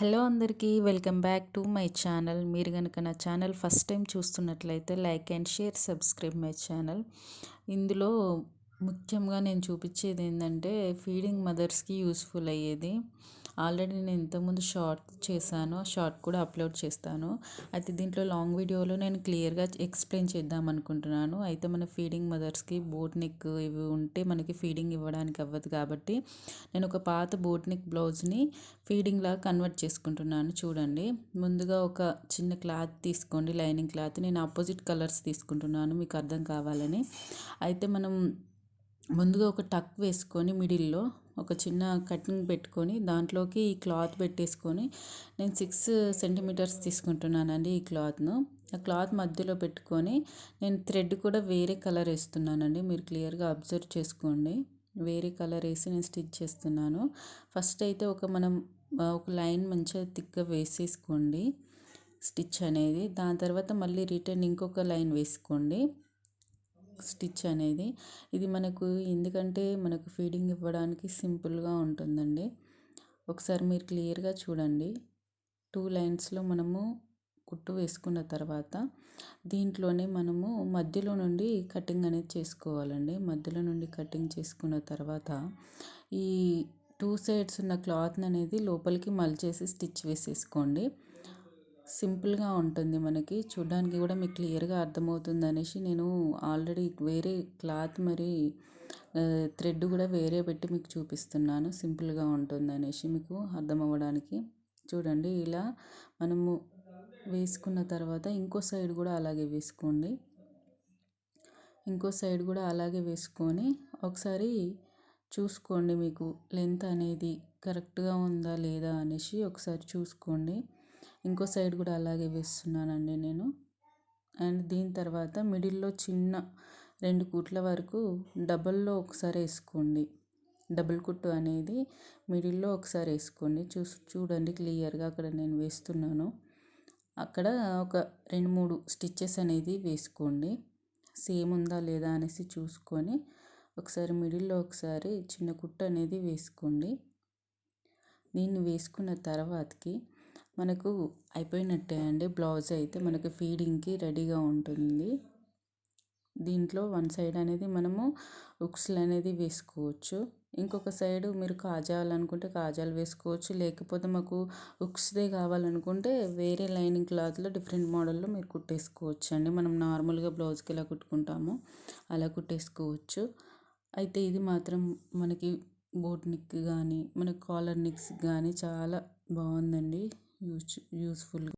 Hello అందరికీ welcome back to my channel. మీరు కనుక నా ఛానల్ ఫస్ట్ టైం చూస్తున్నట్లయితే like and share subscribe my channel. ఇందులో ముఖ్యంగా నేను చూపించేది ఏంటంటే ఫీడింగ్ మదర్స్కి యూస్ఫుల్ అయ్యేది. ఆల్రెడీ నేను ఇంతకుముందు షార్ట్ చేశాను. షార్ట్ కూడా అప్లోడ్ చేస్తాను. అయితే దీంట్లో లాంగ్ వీడియోలో నేను క్లియర్గా ఎక్స్ప్లెయిన్ చేద్దాం అనుకుంటున్నాను. అయితే మన ఫీడింగ్ మదర్స్కి బోట్ నెక్ ఇవి ఉంటే మనకి ఫీడింగ్ ఇవ్వడానికి అవ్వదు కాబట్టి నేను ఒక పాత బోట్ నెక్ బ్లౌజ్ని ఫీడింగ్ లాగా కన్వర్ట్ చేసుకుంటున్నాను. చూడండి. ముందుగా ఒక చిన్న క్లాత్ తీసుకోండి. Lining cloth. నేను ఆపోజిట్ కలర్స్ తీసుకుంటున్నాను. మీకు అర్థం కావాలని. అయితే మనం ముందుగా ఒక టక్ వేసుకొని మిడిల్లో ఒక చిన్న కటింగ్ పెట్టుకొని దాంట్లోకి ఈ క్లాత్ పెట్టేసుకొని నేను సిక్స్ సెంటీమీటర్స్ తీసుకుంటున్నానండి ఈ క్లాత్ను. ఆ క్లాత్ మధ్యలో పెట్టుకొని నేను థ్రెడ్ కూడా వేరే కలర్ వేస్తున్నానండి. మీరు క్లియర్గా అబ్జర్వ్ చేసుకోండి. వేరే కలర్ వేసి నేను స్టిచ్ చేస్తున్నాను. ఫస్ట్ అయితే ఒక మనం ఒక లైన్ మంచిగా తిక్క వేసేసుకోండి. స్టిచ్ అనేది. దాని తర్వాత మళ్ళీ రిటర్న్ ఇంకొక లైన్ వేసుకోండి. స్టిచ్ అనేది. ఇది మనకు ఎందుకంటే మనకు ఫీడింగ్ ఇవ్వడానికి సింపుల్గా ఉంటుందండి. ఒకసారి మీరు క్లియర్గా చూడండి. టూ లైన్స్లో మనము కుట్టు వేసుకున్న తర్వాత దీంట్లోనే మనము మధ్యలో నుండి కటింగ్ అనేది చేసుకోవాలండి. మధ్యలో నుండి కటింగ్ చేసుకున్న తర్వాత ఈ టూ సైడ్స్ ఉన్న క్లాత్ అనేది లోపలికి మలిచేసి స్టిచ్ వేసేసుకోండి. సింపుల్గా ఉంటుంది మనకి. చూడడానికి కూడా మీకు క్లియర్గా అర్థమవుతుంది అనేసి నేను ఆల్రెడీ వేరే క్లాత్ మరి థ్రెడ్ కూడా వేరే పెట్టి మీకు చూపిస్తున్నాను. సింపుల్గా ఉంటుంది అనేసి మీకు అర్థం అవ్వడానికి చూడండి ఇలా మనము వేసుకున్న తర్వాత ఇంకో సైడ్ కూడా అలాగే వేసుకోండి. ఇంకో సైడ్ కూడా అలాగే వేసుకొని ఒకసారి చూసుకోండి మీకు లెంత్ అనేది కరెక్ట్గా ఉందా లేదా అనేసి ఒకసారి చూసుకోండి. ఇంకో సైడ్ కూడా అలాగే వేస్తున్నానండి నేను. అండ్ దీని తర్వాత మిడిల్లో చిన్న రెండు కుట్ల వరకు డబల్లో ఒకసారి వేసుకోండి. డబుల్ కుట్టు అనేది మిడిల్లో ఒకసారి వేసుకోండి. చూ చూడండి క్లియర్గా అక్కడ నేను వేస్తున్నాను. అక్కడ ఒక రెండు మూడు స్టిచ్చెస్ అనేది వేసుకోండి. సేమ్ ఉందా లేదా అనేసి చూసుకొని ఒకసారి మిడిల్లో ఒకసారి చిన్న కుట్టు అనేది వేసుకోండి. దీన్ని వేసుకున్న తర్వాతకి మనకు అయిపోయినట్టే అండి. బ్లౌజ్ అయితే మనకు ఫీడింగ్కి రెడీగా ఉంటుంది. దీంట్లో వన్ సైడ్ అనేది మనము ఉక్స్లు అనేది వేసుకోవచ్చు. ఇంకొక సైడ్ మీరు కాజాలనుకుంటే కాజాలు వేసుకోవచ్చు. లేకపోతే మాకు ఉక్స్దే కావాలనుకుంటే వేరే లైనింగ్ క్లాత్లో డిఫరెంట్ మోడల్లో మీరు కుట్టేసుకోవచ్చు అండి. మనం నార్మల్గా బ్లౌజ్కి ఎలా కుట్టుకుంటామో అలా కుట్టేసుకోవచ్చు. అయితే ఇది మాత్రం మనకి బోట్ నిక్ కానీ మన కాలర్ నిక్స్ కానీ చాలా బాగుందండి. యూజ్ యూస్ఫుల్గా